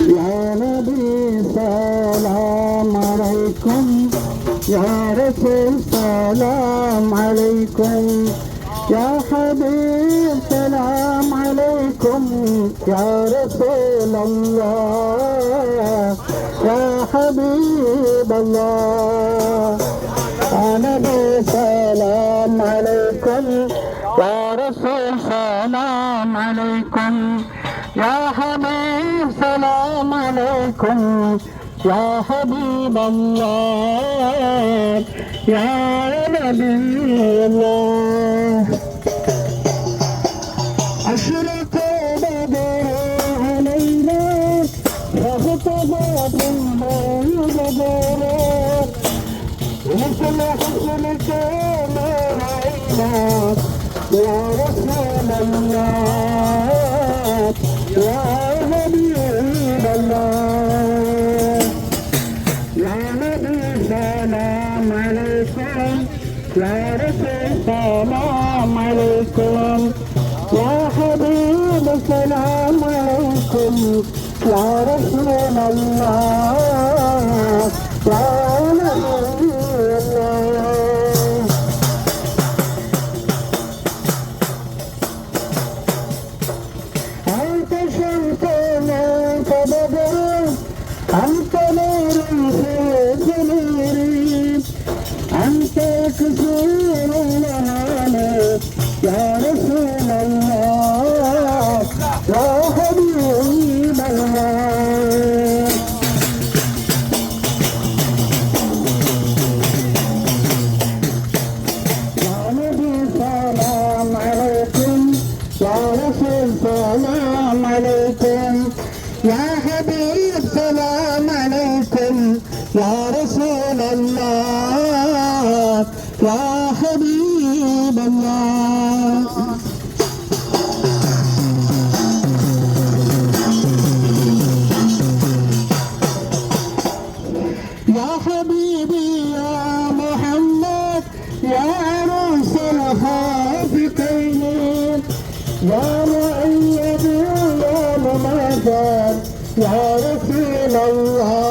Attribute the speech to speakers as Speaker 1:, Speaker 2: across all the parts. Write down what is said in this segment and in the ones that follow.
Speaker 1: يا نبي سلام عليكم يا رسول سلام عليكم يا حبيب سلام عليكم يا رسول الله يا حبيب الله أنا سلام عليكم يا رسول سلام عليكم يا حبيب سلام عليكم يا حبيب الله يا نبي الله أشرق بدر علينا فاختبت الموت بدر مثل حسنك ما رأيناك يا رسول الله يا رسول سلام عليكم يا حبيب سلام عليكم يا رسول الله يا نبي الله حبيبي يا محمد يا عروس الخافقين يا مؤيد يا مماثل يا رسول الله.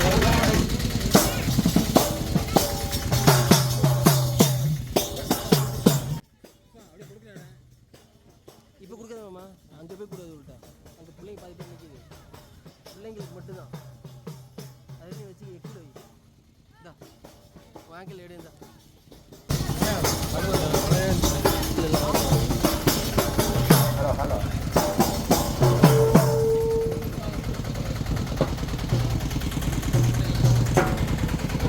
Speaker 1: Thank
Speaker 2: you.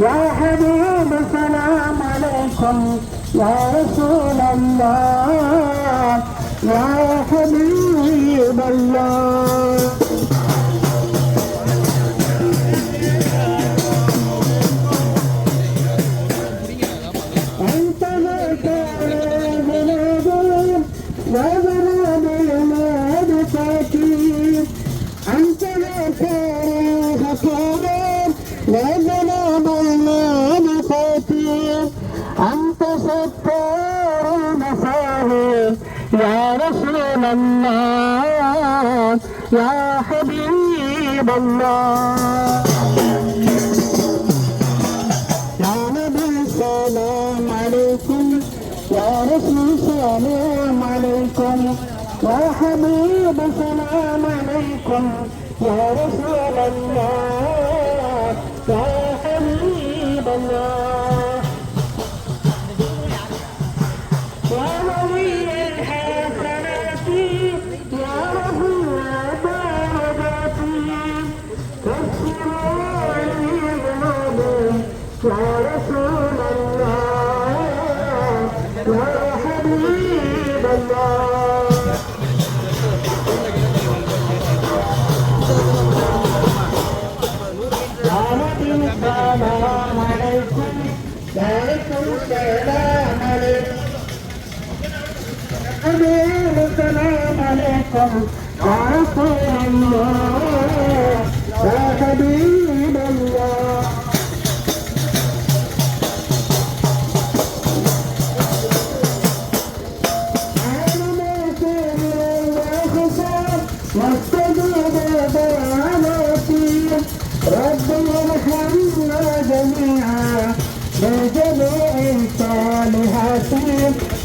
Speaker 1: يا حبيب
Speaker 2: سلام عليكم. يا رسول
Speaker 1: الله. يا حبيب الله. يا حبيب الله. يا نبي سلام عليكم يا رسول سلام عليكم يا حبيب سلام عليكم يا رسول الله. رسول الله يا حبيب الله يا نبي السلام عليكم وعليكم السلام عليكم حبيب السلام عليكم يا رسول الله يا حبيب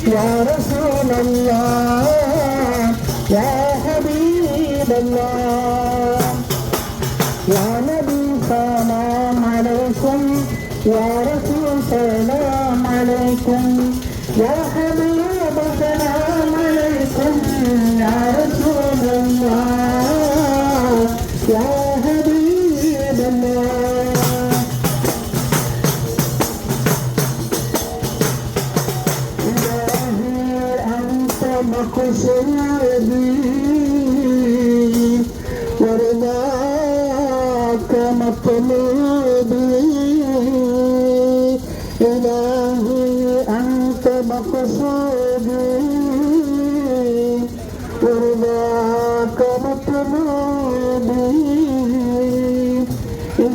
Speaker 1: Ya Rasulullah Ya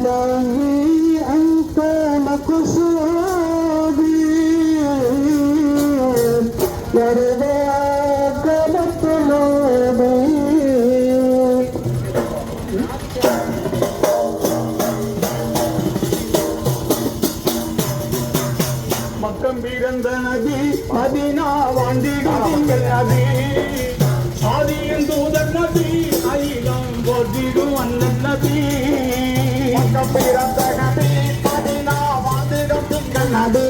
Speaker 1: إلهي أنت مقصودي ورضاك مطلوبي
Speaker 2: மக்கம் பிறந்த நபி Medina வாழ்ந்திடுங்கள் நபி ஆதியின் பிறந்த நபி மதினா வாழ்ந்திடும் திங்கள் நபி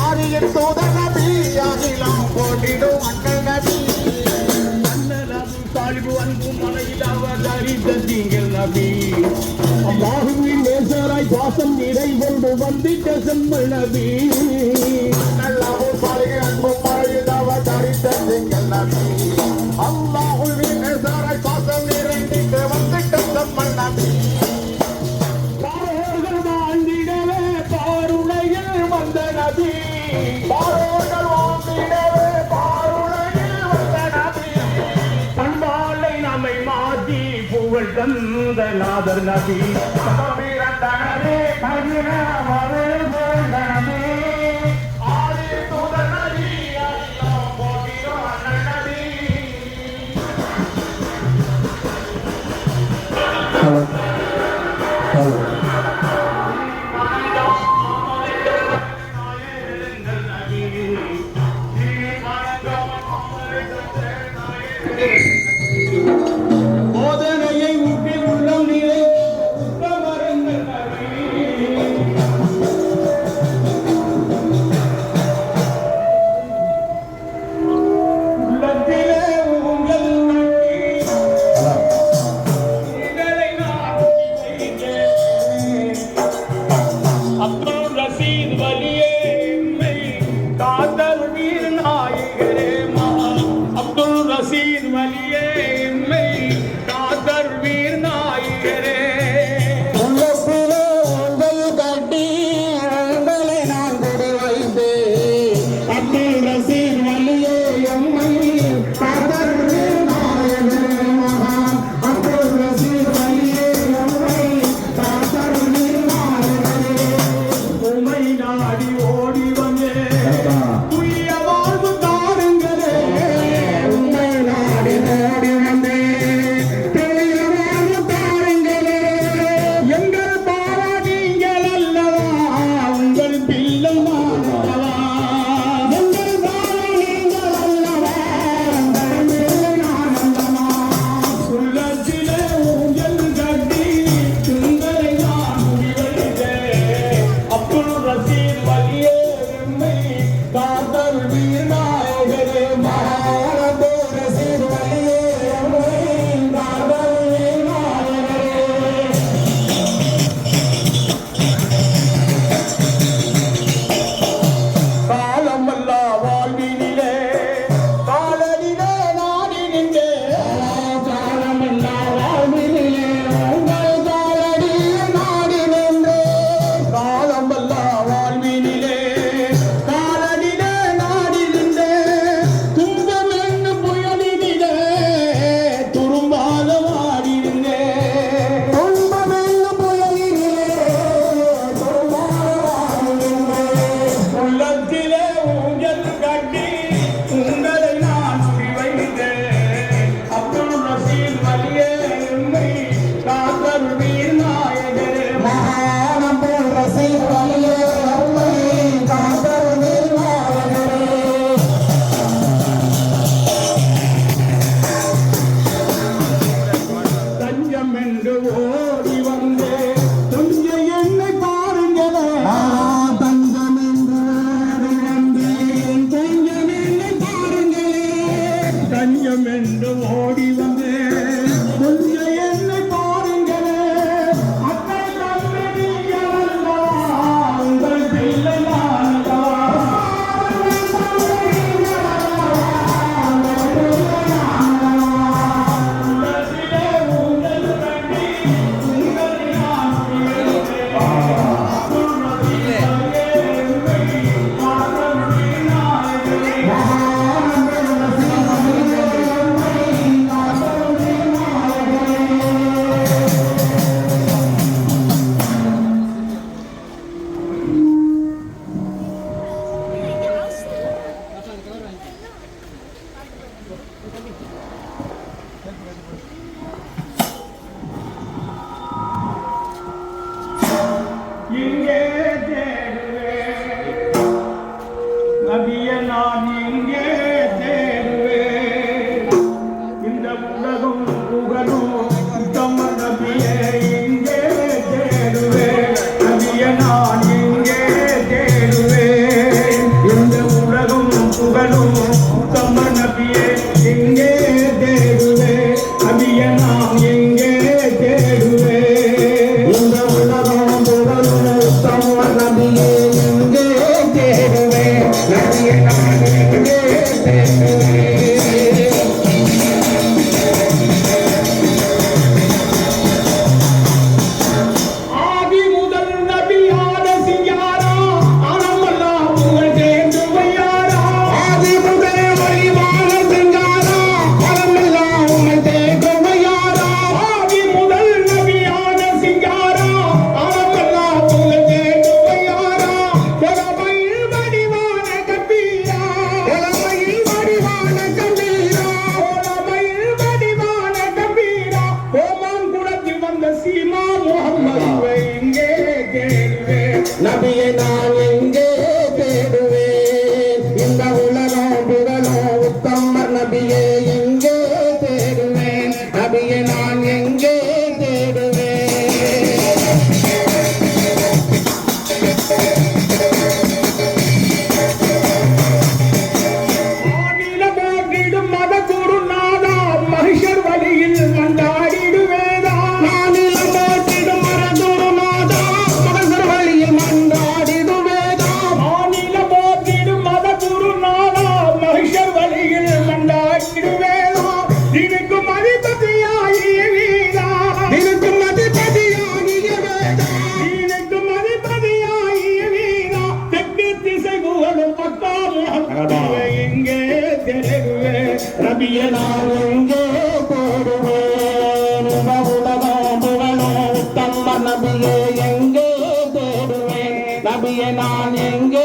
Speaker 2: ஆதியின் தூதர் நபி அகிலம் போற்றிடும் அண்ணன் நபி அண்ணல் அபு தாலிபு அன்பு மலையில் அவர் தரித்த திங்கள் நபி அல்லாஹுவின் நேசராய் பாசம் நிறை கொண்டு வந்திட்ட செம்மல் நபி அல்லாஹு சாலிக அன்பு மழையில் அவர் தரித்த திங்கள் நபி அல்லாஹுவின் நேசராய் பாசம் நிறைந்திட்டு வந்திட்ட செம்மல் நபி गंदनादर नदी मेरा दाने भगना இங்கே நபியை
Speaker 1: எங்கே தேடுவேன்? நபியை நான் எங்கே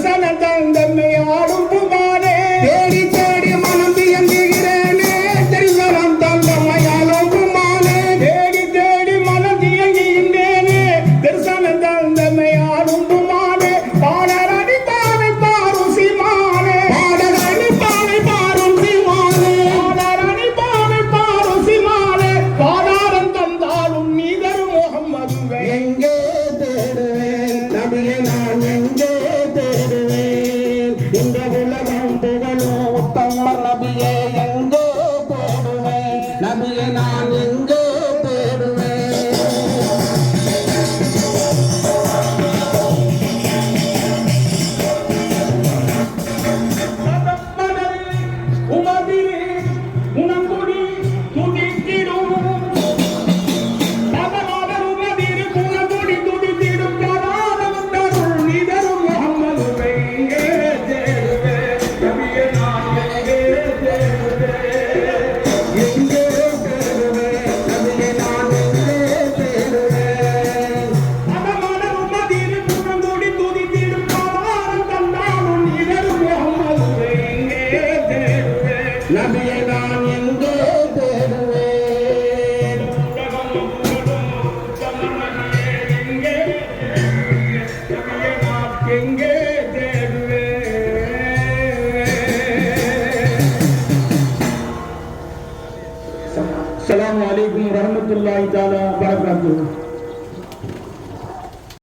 Speaker 2: அரசன் தந்தன்னை ஆளும்